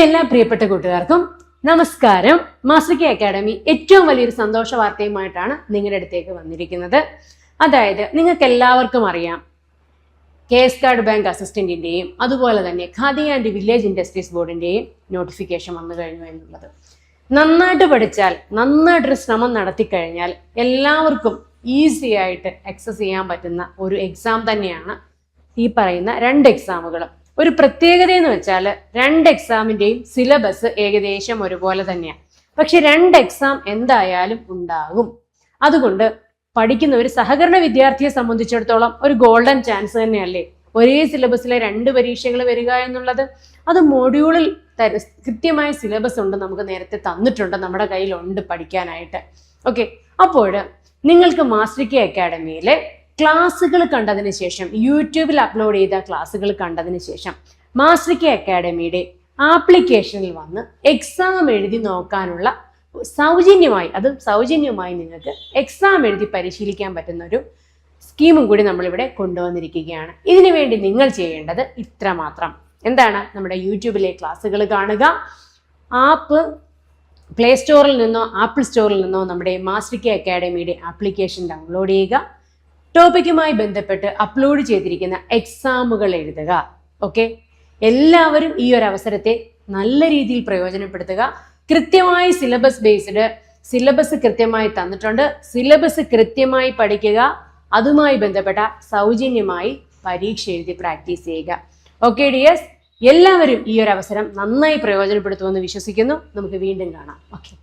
എല്ലാ പ്രിയപ്പെട്ട കൂട്ടുകാർക്കും നമസ്കാരം. മാസ്റ്റർ കെ അക്കാഡമി ഏറ്റവും വലിയൊരു സന്തോഷ വാർത്തയുമായിട്ടാണ് നിങ്ങളുടെ അടുത്തേക്ക് വന്നിരിക്കുന്നത്. അതായത് നിങ്ങൾക്ക് എല്ലാവർക്കും അറിയാം കെ എസ് കാർഡ് ബാങ്ക് അസിസ്റ്റന്റിന്റെയും അതുപോലെ തന്നെ ഖാദി ആൻഡ് വില്ലേജ് ഇൻഡസ്ട്രീസ് ബോർഡിന്റെയും നോട്ടിഫിക്കേഷൻ വന്നു കഴിഞ്ഞു എന്നുള്ളത്. നന്നായിട്ട് പഠിച്ചാൽ നന്നായിട്ടൊരു ശ്രമം നടത്തി കഴിഞ്ഞാൽ എല്ലാവർക്കും ഈസി ആയിട്ട് അക്സസ് ചെയ്യാൻ പറ്റുന്ന ഒരു എക്സാം തന്നെയാണ് ഈ പറയുന്ന രണ്ട് എക്സാമുകളും ഒരു പ്രത്യേകത എന്ന് വെച്ചാൽ രണ്ട് എക്സാമിന്റെയും സിലബസ് ഏകദേശം ഒരുപോലെ തന്നെയാണ് പക്ഷെ രണ്ട് എക്സാം എന്തായാലും ഉണ്ടാകും. അതുകൊണ്ട് പഠിക്കുന്ന ഒരു സഹകരണ വിദ്യാർത്ഥിയെ സംബന്ധിച്ചിടത്തോളം ഒരു ഗോൾഡൻ ചാൻസ് തന്നെയല്ലേ? ഒരേ സിലബസിലെ രണ്ട് പരീക്ഷകൾ വരിക എന്നുള്ളത്. അത് മോഡ്യൂളിൽ കൃത്യമായ സിലബസ് ഉണ്ട് നമുക്ക് നേരത്തെ തന്നിട്ടുണ്ട് നമ്മുടെ കയ്യിലുണ്ട് പഠിക്കാനായിട്ട്. ഓക്കെ അപ്പോൾ നിങ്ങൾക്ക് മാസ്റ്റർ കെ അക്കാഡമിയിലെ ക്ലാസ്സുകൾ കണ്ടതിന് ശേഷം യൂട്യൂബിൽ അപ്ലോഡ് ചെയ്ത ക്ലാസ്സുകൾ കണ്ടതിന് ശേഷം മാസ്റ്റർ കെ അക്കാഡമിയുടെ ആപ്ലിക്കേഷനിൽ വന്ന് എക്സാം എഴുതി നോക്കാനുള്ള സൗജന്യമായി അത് സൗജന്യമായി നിങ്ങൾക്ക് എക്സാം എഴുതി പരിശീലിക്കാൻ പറ്റുന്ന ഒരു സ്കീമും കൂടി നമ്മളിവിടെ കൊണ്ടുവന്നിരിക്കുകയാണ്. ഇതിനു വേണ്ടി നിങ്ങൾ ചെയ്യേണ്ടത് ഇത്ര മാത്രം എന്താണ്? നമ്മുടെ യൂട്യൂബിലെ ക്ലാസ്സുകൾ കാണുക. ആപ്പ് പ്ലേ സ്റ്റോറിൽ നിന്നോ ആപ്പിൾ സ്റ്റോറിൽ നിന്നോ നമ്മുടെ മാസ്റ്റർ കെ അക്കാഡമിയുടെ ആപ്ലിക്കേഷൻ ഡൗൺലോഡ് ചെയ്യുക. ടോപ്പിക്കുമായി ബന്ധപ്പെട്ട് അപ്ലോഡ് ചെയ്തിരിക്കുന്ന എക്സാമുകൾ എഴുതുക. ഓക്കെ എല്ലാവരും ഈ ഒരു അവസരത്തെ നല്ല രീതിയിൽ പ്രയോജനപ്പെടുത്തുക. കൃത്യമായി സിലബസ് ബേസ്ഡ് സിലബസ് കൃത്യമായി തന്നിട്ടുണ്ട്. സിലബസ് കൃത്യമായി പഠിക്കുക. അതുമായി ബന്ധപ്പെട്ട സൗജന്യമായി പരീക്ഷ എഴുതി പ്രാക്ടീസ് ചെയ്യുക. ഓക്കെ ഡിയേഴ്സ് എല്ലാവരും ഈ ഒരു അവസരം നന്നായി പ്രയോജനപ്പെടുത്തുമെന്ന് വിശ്വസിക്കുന്നു. നമുക്ക് വീണ്ടും കാണാം. ഓക്കെ